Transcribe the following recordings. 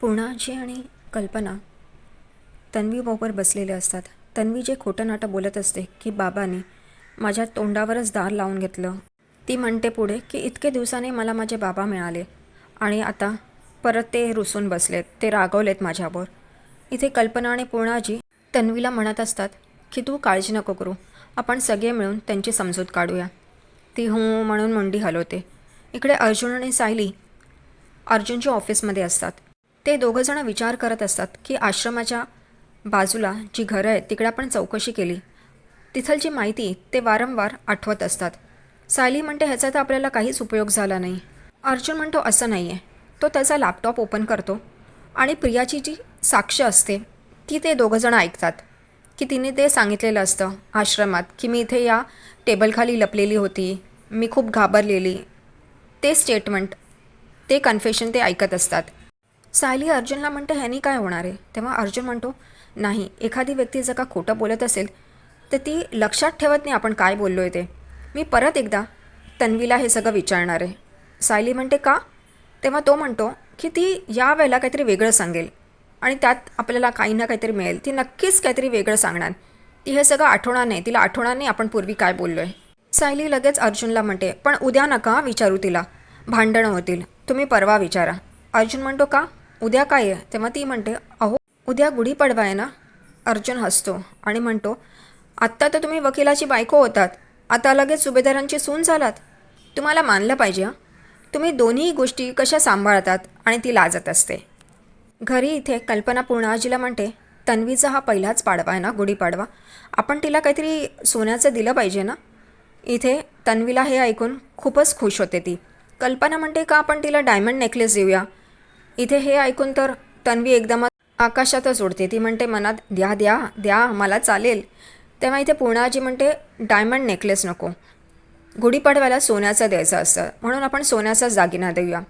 पूर्णाजी आणि कल्पना तन्वीबरोबर बसलेले असतात. तन्वी जे खोटं नाटं बोलत असते की बाबाने माझ्या तोंडावरच दार लावून घेतलं. ती म्हणते पुढे की इतके दिवसाने मला माझे बाबा मिळाले आणि आता परत ते रुसून बसलेत ते रागवलेत माझ्यावर. इथे कल्पना आणि पूर्णाजी तन्वीला म्हणत असतात की तू काळजी नको करू आपण सगळे मिळून त्यांची समजूत काढूया. ती हो म्हणून मुंडी हलवते. इकडे अर्जुन आणि सायली अर्जुनच्या ऑफिसमध्ये असतात. ते दोघंजणं विचार करत असतात की आश्रमाच्या बाजूला जी घरं आहेत तिकडे आपण चौकशी केली. तिथलची माहिती ते वारंवार आठवत असतात. सायली म्हणते ह्याचा तर आपल्याला काहीच उपयोग झाला नाही. अर्जुन म्हणतो असं नाही आहे तो त्याचा लॅपटॉप ओपन करतो आणि प्रियाची जी साक्ष असते ती ते दोघंजणं ऐकतात. की तिने ते सांगितलेलं असतं आश्रमात की मी इथे या टेबलखाली लपलेली होती मी खूप घाबरलेली. ते स्टेटमेंट ते कन्फेशन ते ऐकत असतात. सायली अर्जुनला म्हणते ह्यानी काय होणार आहे? तेव्हा अर्जुन म्हणतो नाही एखादी व्यक्ती जर का खोटं बोलत असेल तर ती लक्षात ठेवत नाही आपण काय बोललो आहे ते. मी परत एकदा तन्वीला हे सगळं विचारणार आहे. सायली म्हणते का? तेव्हा तो म्हणतो की ती या वेळेला काहीतरी वेगळं सांगेल आणि त्यात आपल्याला काही ना काहीतरी मिळेल. ती नक्कीच काहीतरी वेगळं सांगणार. ती हे सगळं आठवणार नाही. तिला आठवणार नाही आपण पूर्वी काय बोललो आहे सायली लगेच अर्जुनला म्हणते पण उद्या नका विचारू तिला. भांडणं होतील. तुम्ही परवा विचारा. अर्जुन म्हणतो का? उद्या काय आहे? तेव्हा ती म्हणते अहो उद्या गुढीपाडवा आहे ना? अर्जुन हसतो आणि म्हणतो आत्ता तर तुम्ही वकिलाची बायको होतात. आता लगेच सुभेदारांची सून झालात. तुम्हाला मानलं पाहिजे तुम्ही दोन्ही गोष्टी कशा सांभाळतात आणि ती लाजत असते. घरी इथे कल्पना पूर्णाजीला म्हणते तन्वीचा हा पहिलाच पाडवा आहे ना गुढीपाडवा आपण तिला काहीतरी सोन्याचं दिलं पाहिजे ना? इथे तन्वीला हे ऐकून खूपच खुश होते ती. कल्पना म्हणते का आपण तिला डायमंड नेकलेस देऊया? इथे हे ऐकून तर तन्वी एकदमच आकाशातच उडते. ती म्हणते मनात द्या द्या द्या मला चालेल. तेव्हा इथे पूर्णाजी म्हणते डायमंड नेकलेस नको. गुढीपाडव्याला सोन्याचं द्यायचं असतं. म्हणून आपण सोन्याचाच दागिना देऊया.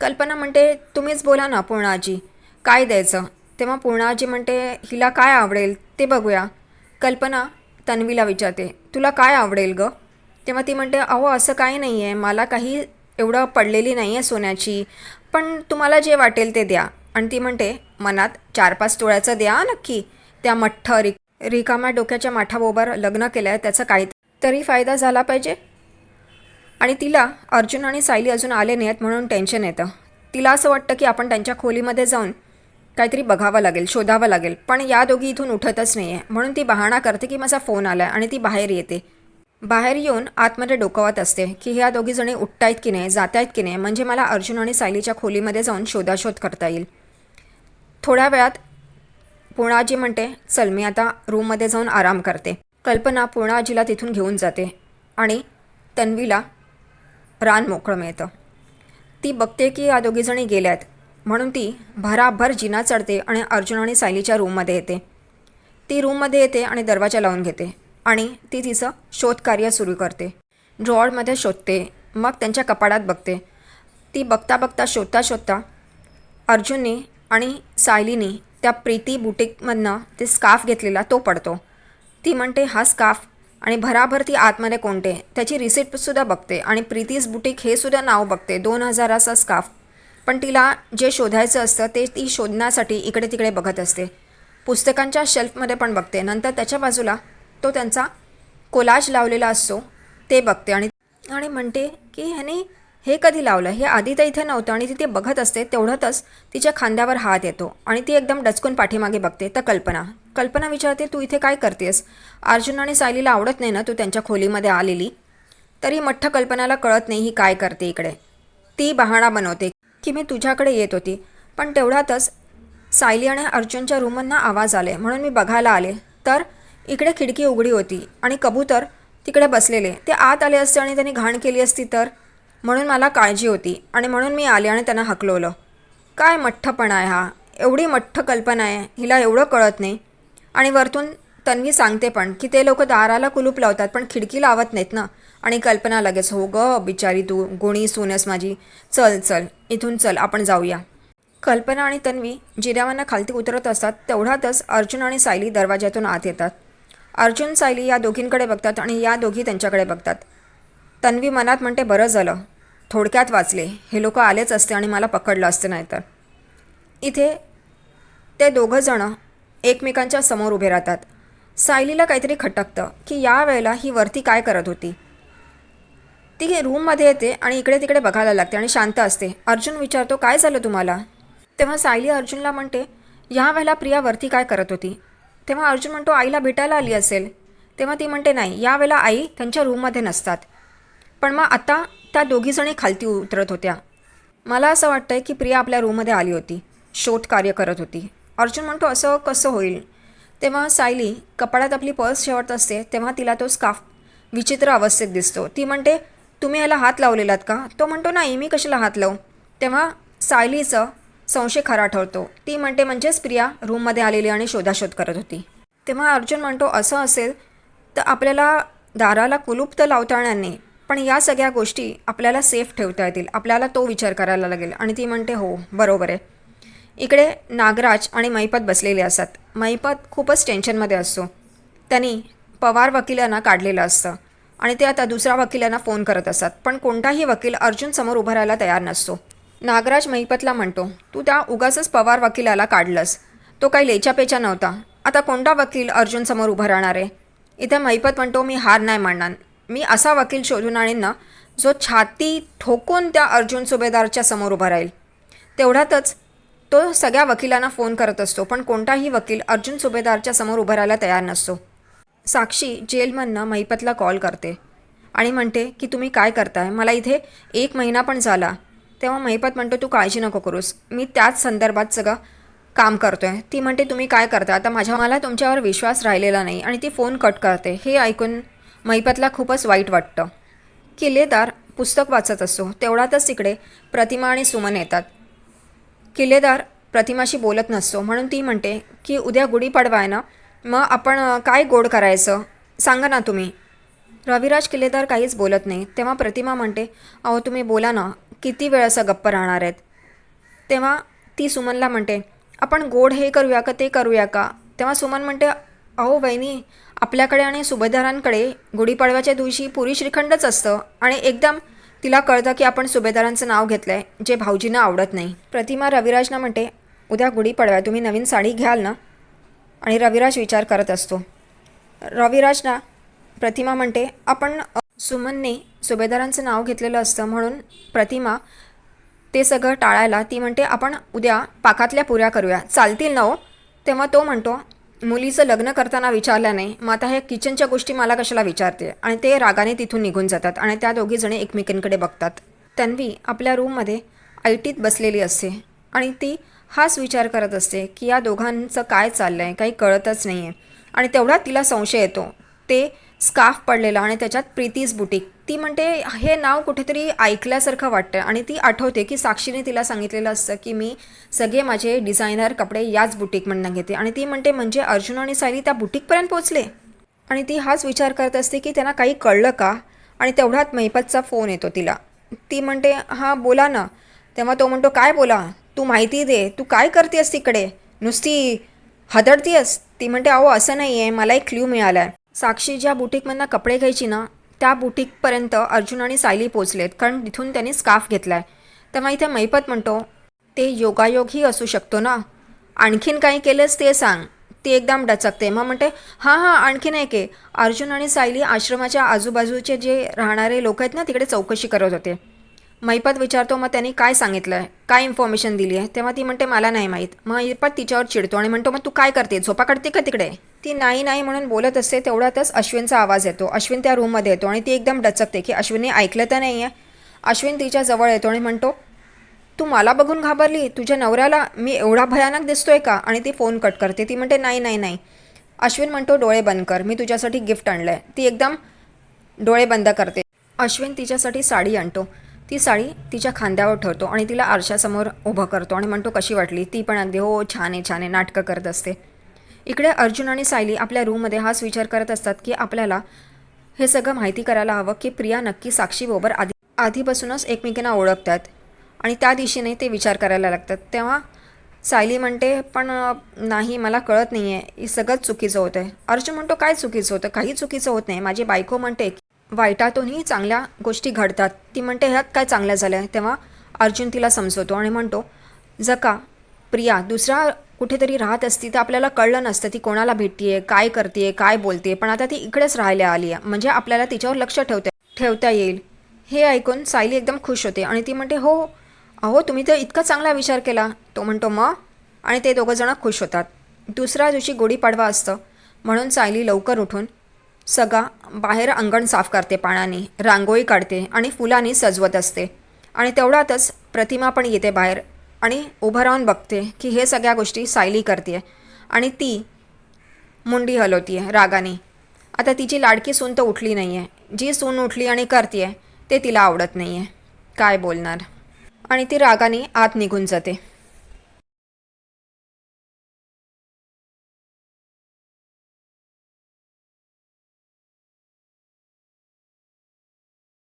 कल्पना म्हणते तुम्हीच बोला ना पूर्णाजी काय द्यायचं? तेव्हा पूर्णाजी म्हणते हिला काय आवडेल ते बघूया. कल्पना तन्वीला विचारते तुला काय आवडेल गं? तेव्हा ती म्हणते अहो असं काही नाही आहे मला काही एवढं पडलेली नाही आहे सोन्याची. पण तुम्हाला जे वाटेल ते द्या. आणि ती म्हणते मनात चार पाच तोळ्याचं द्या नक्की. त्या मठ्ठ रिक रिकाम्या डोक्याच्या माठाबरोबर लग्न केलं आहे त्याचा काहीतरी फायदा झाला पाहिजे. आणि तिला अर्जुन आणि सायली अजून आले नाहीत म्हणून टेन्शन येतं. तिला असं वाटतं की आपण त्यांच्या खोलीमध्ये जाऊन काहीतरी बघावं लागेल शोधावं लागेल. पण या दोघी इथून उठतच नाही आहे म्हणून ती बहाणा करते की माझा फोन आला आहे आणि ती बाहेर येते. बाहेर येऊन आतमध्ये डोकवत असते की ह्या दोघी जणी उठतायत की नाही जातायत की नाही म्हणजे मला अर्जुन आणि सायलीच्या खोलीमध्ये जाऊन शोधाशोध करता येईल. थोड्या वेळात पूर्णाजी म्हणते चल मी आता रूममध्ये जाऊन आराम करते. कल्पना पूर्णाजीला तिथून घेऊन जाते आणि तन्वीला रान मोकळं मिळतं. ती बघते की या दोघीजणी गेल्यात म्हणून ती भराभर जिना चढते आणि अर्जुन आणि सायलीच्या रूममध्ये येते. ती रूममध्ये येते आणि दरवाजा लावून घेते. आणि ती तिचं शोधकार्य सुरू करते. ड्रॉअरमध्ये शोधते मग त्यांच्या कपाडात बघते. ती बघता बघता शोधता शोधता अर्जुनने आणि सायलीने त्या प्रीती बुटीकमधनं ते स्काफ घेतलेला तो पडतो. ती म्हणते हा स्काफ आणि भराभर ती आतमध्ये कोणते? त्याची रिसिप्टसुद्धा बघते आणि प्रीतीज बुटीक हे सुद्धा नाव बघते दोन हजाराचा स्काफ पण तिला जे शोधायचं असतं ते ती शोधण्यासाठी इकडे तिकडे बघत असते. पुस्तकांच्या शेल्फमध्ये पण बघते. नंतर त्याच्या बाजूला तो त्यांचा कोलाज लावलेला असतो ते बघते आणि आणि म्हणते की ह्याने हे कधी लावलं? हे आधी तर इथे नव्हतं आणि ती ते बघत असते तेवढ्यातच तिच्या खांद्यावर हात येतो आणि ती एकदम डचकून पाठीमागे बघते. तर कल्पना कल्पना विचारते तू इथे काय करतेस? अर्जुन आणि सायलीला आवडत नाही ना? तू त्यांच्या खोलीमध्ये आलेली? तरी मठ्ठ कल्पनाला कळत नाही ही काय करते इकडे. ती बहाणा बनवते की मी तुझ्याकडे येत होती पण तेवढ्यातच सायली आणि अर्जुनच्या रूमांना आवाज आले. म्हणून मी बघायला आले. तर इकडे खिडकी उघडी होती आणि कबूतर तिकडे बसलेले. ते आत आले असते आणि त्यांनी घाण केली असती तर? म्हणून मला काळजी होती आणि म्हणून मी आले आणि त्यांना हकलवलं. काय मठ्ठपणा आहे हा? एवढी मठ्ठ कल्पना आहे हिला एवढं कळत नाही. आणि वरतून तन्वी सांगते पण की ते लोक दाराला कुलूप लावतात पण खिडकी लावत नाहीत ना. आणि कल्पना लगेच हो ग बिचारी तू गुणी सोनस माझी. चल चल इथून चल आपण जाऊया. कल्पना आणि तन्वी जिऱ्यावांना खालती उतरत असतात तेवढ्यातच अर्जुन आणि सायली दरवाज्यातून आत येतात. अर्जुन सायली या दोघींकडे बघतात आणि या दोघी त्यांच्याकडे बघतात. तन्वी मनात म्हणते बरं झालं. थोडक्यात वाचले. हे लोक आलेच असते आणि मला पकडलं असतं नाहीतर. इथे ते दोघंजणं एकमेकांच्या समोर उभे राहतात. सायलीला काहीतरी खटकतं की या वेळेला ही वरती काय करत होती. ती रूममध्ये येते आणि इकडे तिकडे बघायला लागते आणि शांत असते. अर्जुन विचारतो काय झालं तुम्हाला? तेव्हा सायली अर्जुनला म्हणते ह्या वेळेला प्रिया वरती काय करत होती? तेव्हा अर्जुन म्हणतो आईला भेटायला आली असेल. तेव्हा ती म्हणते नाही यावेळेला आई त्यांच्या रूममध्ये नसतात. पण मग आता त्या दोघीजणी खालती उतरत होत्या. मला असं वाटतं की प्रिया आपल्या रूममध्ये आली होती शोध कार्य करत होती. अर्जुन म्हणतो असं कसं होईल? तेव्हा सायली कपाळात आपली पर्स शेवट असते तेव्हा तिला तो स्काफ विचित्र अवस्थेत दिसतो. ती म्हणते तुम्ही याला हात लावलेलात का? तो म्हणतो नाही मी कशाला हात लावू? तेव्हा सायलीचं संशय खरा ठरतो. ती म्हणते म्हणजेच प्रिया रूममध्ये आलेली आणि शोधाशोध करत होती. तेव्हा अर्जुन म्हणतो असं असेल तर आपल्याला दाराला कुलूप तर लावता येणार नाही पण या सगळ्या गोष्टी आपल्याला सेफ ठेवता येतील. आपल्याला तो विचार करायला लागेल. आणि ती म्हणते हो बरोबर आहे. इकडे नागराज आणि मैपत बसलेले असतात. मैपत खूपच टेन्शनमध्ये असतो. त्यांनी पवार वकिलांना काढलेलं असतं. आणि ते आता दुसऱ्या वकिलांना फोन करत असतात. पण कोणताही वकील अर्जुन समोर उभा राहायला तयार नसतो. नागराज महिपतला म्हणतो तू त्या उगाचच पवार वकिलाला काढलंस. तो काही लेचापेचा नव्हता. आता कोणता वकील अर्जुन समोर उभा राहणार आहे. इथे महिपत म्हणतो मी हार नाही मानणार. मी असा वकील शोधून आणीन ना जो छाती ठोकून त्या अर्जुन सुभेदारच्या समोर उभा राहील. तेवढ्यातच तो सगळ्या वकिलांना फोन करत असतो पण कोणताही वकील अर्जुन सुभेदारच्या समोर उभं राहायला तयार नसतो. साक्षी जेलमधनं महिपतला कॉल करते आणि म्हणते की तुम्ही काय करताय? मला इथे एक महिना पण झाला. तेव्हा महिपत म्हणतो तू काळजी नको करूस. मी त्याच संदर्भात सगळं काम करतोय. ती म्हणते तुम्ही काय करता? आता माझ्या मला तुमच्यावर विश्वास राहिलेला नाही. आणि ती फोन कट करते. हे ऐकून महिपतला खूपच वाईट वाटतं. किल्लेदार पुस्तक वाचत असतो. तेवढ्यातच तिकडे प्रतिमा आणि सुमन येतात. किल्लेदार प्रतिमाशी बोलत नसतो. म्हणून ती म्हणते की उद्या गुढीपाडवा आहे ना? मग आपण काय गोड करायचं? सांगा ना तुम्ही. रविराज किल्लेदार काहीच बोलत नाही. तेव्हा प्रतिमा म्हणते अहो तुम्ही बोला ना. किती वेळ असं गप्प राहणार आहेत? तेव्हा ती सुमनला म्हणते आपण गोड हे करूया का ते करूया का? तेव्हा सुमन म्हणते अहो वहिनी आपल्याकडे आणि सुभेदारांकडे गुढीपाडव्याच्या दिवशी पुरी श्रीखंडच असतं आणि एकदम तिला कळतं की आपण सुभेदारांचं नाव घेतलं आहे जे भाऊजींना आवडत नाही. प्रतिमा रविराजना म्हणते उद्या गुढीपाडव्या तुम्ही नवीन साडी घ्याल ना? आणि रविराज विचार करत असतो. रविराजना प्रतिमा म्हणते आपण सुमनने सुभेदारांचं नाव घेतलेलं असतं म्हणून प्रतिमा ते सगळं टाळायला ती म्हणते आपण उद्या पाकातल्या पुऱ्या करूया. चालतील ना हो. तेव्हा तो म्हणतो मुलीचं लग्न करताना विचारलं नाही. मग आता ह्या किचनच्या गोष्टी मला कशाला विचारते? आणि ते रागाने तिथून निघून जातात आणि त्या दोघीजणी एकमेकींकडे बघतात. तन्वी आपल्या रूममध्ये आय टीत बसलेली असते आणि ती हाच विचार करत असते की या दोघांचं काय चाललं आहे काही कळतच नाही आहे आणि तेवढा तिला संशय येतो. ते स्काफ पडलेला आणि त्याच्यात प्रीतीज बुटीक. ती म्हणते हे नाव कुठेतरी ऐकल्यासारखं वाटतं आणि ती आठवते की साक्षीने तिला सांगितलेलं असतं की मी सगळे माझे डिझायनर कपडे याच बुटीकमधनं घेते. आणि ती म्हणते म्हणजे अर्जुन आणि सायली त्या बुटीकपर्यंत पोचले आणि ती हाच विचार करत असते की त्यांना काही कळलं का? आणि तेवढ्यात महिपतचा फोन येतो तिला. ती म्हणते हां बोला ना. तेव्हा तो म्हणतो काय बोला? तू माहिती दे. तू काय करतेस तिकडे? नुसती हदडतीयस. ती म्हणते अहो असं नाही आहे मला एक क्ल्यू मिळाला आहे साक्षी ज्या बुटीकमधनं कपडे घ्यायची ना त्या बुटीकपर्यंत अर्जुन आणि सायली पोचलेत कारण तिथून त्यांनी स्काफ घेतला आहे तेव्हा इथे मैपत म्हणतो ते योगायोगही असू शकतो ना? आणखीन काही केलंस ते सांग. ती एकदम डचकते. मग म्हणते हां हां आणखीन एक आहे. अर्जुन आणि सायली आश्रमाच्या आजूबाजूचे जे राहणारे लोक आहेत ना तिकडे चौकशी करत होते. मैपत विचारतो मग त्यांनी काय सांगितलं आहे काय इन्फॉर्मेशन दिली आहे? तेव्हा ती म्हणते मला नाही माहीत. मग तिच्यावर चिडतो आणि म्हणतो मग तू काय करते? झोपा काढते का तिकडे? ती नाही नाही म्हणून बोलत असते तेवढ्यातच अश्विनचा आवाज येतो. अश्विन त्या रूममध्ये येतो आणि ती एकदम डचकते की अश्विनने ऐकलं तर नाही आहे अश्विन तिच्या जवळ येतो आणि म्हणतो तू मला बघून घाबरली? तुझ्या नवऱ्याला मी एवढा भयानक दिसतोय का? आणि ती फोन कट करते. ती म्हणते नाही नाही नाही. अश्विन म्हणतो डोळे बंद कर. मी तुझ्यासाठी गिफ्ट आणलं आहे ती एकदम डोळे बंद करते. अश्विन तिच्यासाठी साडी आणतो. ती साडी तिच्या खांद्यावर ठेवतो आणि तिला आरशासमोर उभं करतो आणि म्हणतो कशी वाटली? ती पण अगदी हो छान आहे छान आहे नाटकं करत असते. इकडे अर्जुन आणि सायली आपल्या रूममध्ये हाच विचार करत असतात की आपल्याला हे सगळं माहिती करायला हवं की प्रिया नक्की साक्षीबरोबर आधी आधीपासूनच एकमेकींना ओळखतात आणि त्या दिशेने ते विचार करायला लागतात. तेव्हा सायली म्हणते पण नाही मला कळत नाही आहे हे सगळंच चुकीचं होतं आहे अर्जुन म्हणतो काय चुकीचं होतं? काही चुकीचं होत नाही. माझी बायको म्हणते वाईटातूनही चांगल्या गोष्टी घडतात. ती म्हणते ह्यात काय चांगलं झालं आहे तेव्हा अर्जुन तिला समजवतो आणि म्हणतो जका प्रिया दुसरा कुठेतरी राहत असती तर आपल्याला कळलं नसतं ती कोणाला भेटतीये काय करते काय बोलते पण आता ती इकडेच राहायला आली आहे. म्हणजे आपल्याला तिच्यावर लक्ष ठेवता ठेवता येईल. हे ऐकून सायली एकदम खुश होते आणि ती म्हणते हो अहो तुम्ही तर इतका चांगला विचार केला. तो म्हणतो मग आणि ते दोघंजणं खुश होतात. दुसऱ्या दिवशी गुढीपाडवा असतं. म्हणून सायली लवकर उठून सगळा बाहेर अंगण साफ करते पाण्याने रांगोळी काढते आणि फुलांनी सजवत असते. आणि तेवढ्यातच प्रतिमा पण येते बाहेर आणि उभं राहून बघते की हे सगळ्या गोष्टी सायली करते आणि ती मुंडी हलवती आहे रागाने. आता तिची लाडकी सून तर उठली नाही आहे जी सून उठली आणि करते ते तिला आवडत नाही आहे काय बोलणार? आणि ती रागाने आत निघून जाते.